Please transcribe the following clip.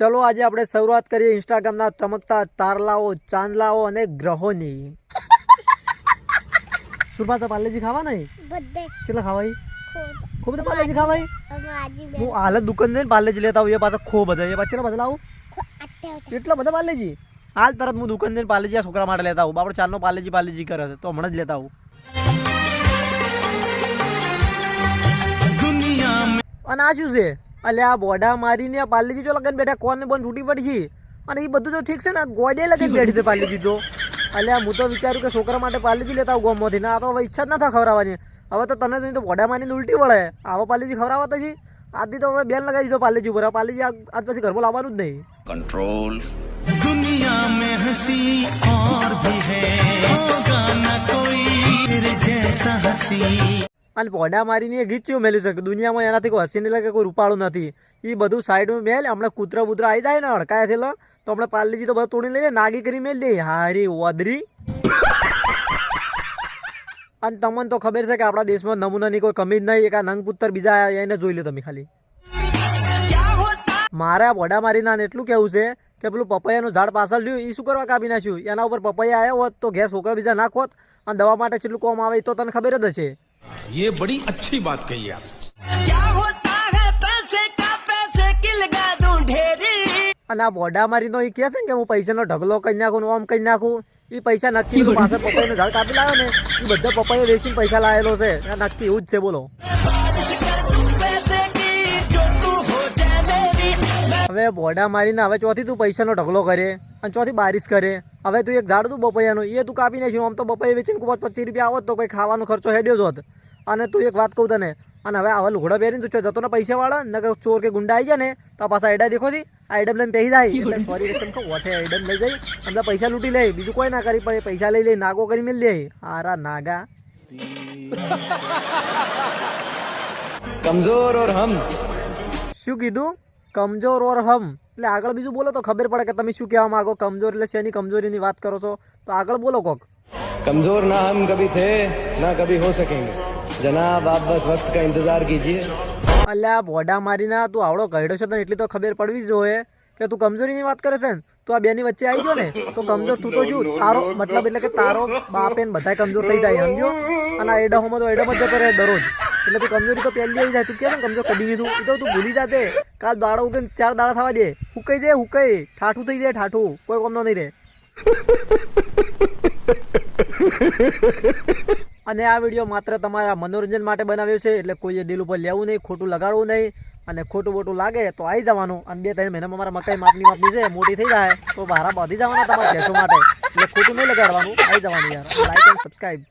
ચલો આજે આપણે શરૂઆત કરીએ ઇન્સ્ટાગ્રામના ચમકતા તારલાઓ ચાંદલાઓ અને ગ્રહોની. શું પાછા પાર્લેજી ખાવા નહીં? બધે. કેટલા ખાવાય? ખૂબ. બધા પાર્લેજી ખાવાય? હું હાલ દુકાન જઈને પાર્લેજી લેતા આવું એ પાછા ખો બધા એ પાછા બધા લાવું. એટલા બધા પાર્લેજી? હાલ તરત હું દુકાન જઈને પાર્લેજી આ છોકરા માટે લેતા આવું. બાપડો ચારનો પાર્લેજી પાર્લેજી કરે છે તો હમણાં જ લેતા આવું. અને આ શું છે? અલે આ બોડા મારીને આ પાર્લેજી જો લગન બેઠા કોને બંધ તૂટી પડી છે અને એ બધું તો ઠીક છે ને ગોડે લગન બેઠી છે પાર્લેજી તો અલે હું તો વિચાર્યું કે છોકરા માટે પાર્લેજી લેતા આવું ગોમમાંથી ના આ તો હવે ઈચ્છા જ ના થાય ખવડાવવાની હવે તો તને જોઈને તો બોડા મારીને ઉલટી વળે આવો પાર્લેજી ખવડાવવા તો છે આજથી તો હવે બેન લગાવી દીધો પાર્લેજી ઉપર આ પાર્લેજી આ- આજ પછી ઘરમાં લાવવાનું જ નહીં कंट्रोल दुनिया में हंसी और भी है होगा न कोई तेरे जैसा हंसी અને પોડા મારીને ચેવું મેલ્યું છે? દુનિયામાં એનાથી કોઈ હસીને લાગે, કોઈ રૂપાળું નથી. એ બધું સાઈડમાં મેલ, હમણાં કૂતરા બુતરા આવી જાય ને અડકાયા થયેલો તો આપણે પાર્લેજી તો બધું તોડી લઈએ, નાગી કરી મેલ દઈએ હારી ઓદરી. અને તમને તો ખબર છે કે આપણા દેશમાં નમૂનાની કોઈ કમી જ નહીં, એક આ નંગ પુત્તર બીજા એને જોઈ લો તમે ખાલી. મારા વડા બોડા મારી ના એટલું કેવું છે કે પેલું પપૈયાનું ઝાડ પાછળ લ્યું એ શું કરવા કાપી નાખ્યું? એના ઉપર પપૈયા આવ્યો હોત તો ઘેર છોકરા બીજા નાખોત અને દવા માટે કેટલું કોમ આવે તો તને ખબર જ હશે. ये बड़ी अच्छी बात कही आप અને આ બોડા મારીનો એ કહે છે ને કે હું પૈસાનો ઢગલો કરી નાખું ને આમ કરી નાખું એ પૈસા નક્કી તો પાછળ પપૈયાનું ઝાડ કાપી લાવે ને એ બધા પપૈયા વેચીને પૈસા લાવેલો છે આ નક્કી એવું જ છે બોલો ભોડા મારીને હવે ચોથી તું પૈસાનો ઢગલો કરે અને ચોથી બારિશ કરે. હવે તું એક ઝાડ તું બપૈયાનું એ તું કાપી નાખ્યું. આમ તો બપૈયા વેચીને પાંચ પચીસ રૂપિયા આવત તો કોઈ ખાવાનો ખર્ચો હેડ્યો જ હોત. અને તું એક વાત કહું તને અને હવે આવા લુગડા પહેરીને તું જતો ને પૈસાવાળા ને ચોર કે ગુંડા આવી જાય ને તો પાછા આઈડા દેખોથી આઈડમ લઈને પહેરી જાય. સોરી વોઠે આઈડમ લઈ જાય એટલે પૈસા લૂંટી લે બીજું કોઈ ના કરી પડે પૈસા લઈ લે નાગો કરી મેળ લે આરા નાગા. કમજોર ઓર હમ. શું કીધું? કમજોર ઓર હમ. એટલે આગળ બીજું બોલો તો ખબર પડે કે તમે શું કહેવા માંગો. કમજોર એટલે શેની કમજોરીની વાત કરો છો? તો આગળ બોલો કોક. કમજોર ના હમ કભી થે ના કભી હો સકેંગે જનાબ આપ બસ વક્ત કા ઇંતજાર કીજીએ. અલ્યા બોડા મારીના તું આવડો કહેડો છે તને એટલી તો ખબર પડવી જ જોઈએ કે તું કમજોરીની વાત કરે છે ને તો આ બે ની વચ્ચે આવી ગયો ને તો કમજોર તું તો શું તારો મતલબ એટલે કે તારો બાપ બાપે બધા કમજોર થઈ જાય સમજો અને આ એડાહોમાં તો એડામાં જતો રહે દરરોજ. એટલે તું કમજોરી તો પહેલી આવી જાય. તું કેમ કમજોર કદી દીધું એ તો તું ભૂલી જાતે કાલ દાડો ઉગે ચાર દાડા થવા દે. હુકાઈ જાય, હુકાઈ. ઠાઠું થઈ જાય, ઠાઠું. કોઈ કોમનો નહીં રહે. અને આ વીડિયો માત્ર તમારા મનોરંજન માટે બનાવ્યો છે, એટલે કોઈએ દિલ ઉપર લેવું નહીં, ખોટું લગાડવું નહીં. અને ખોટું બોટું લાગે તો આવી જવાનું. અને બે ત્રણ મહિનામાં મારા મકાઈ માપની માપની છે મોટી થઈ જાય, તો બહાર બાંધી જવાના તમારા ભેંસો માટે. એટલે ખોટું નહીં લગાડવાનું આવી જવાનું યાર. Like and subscribe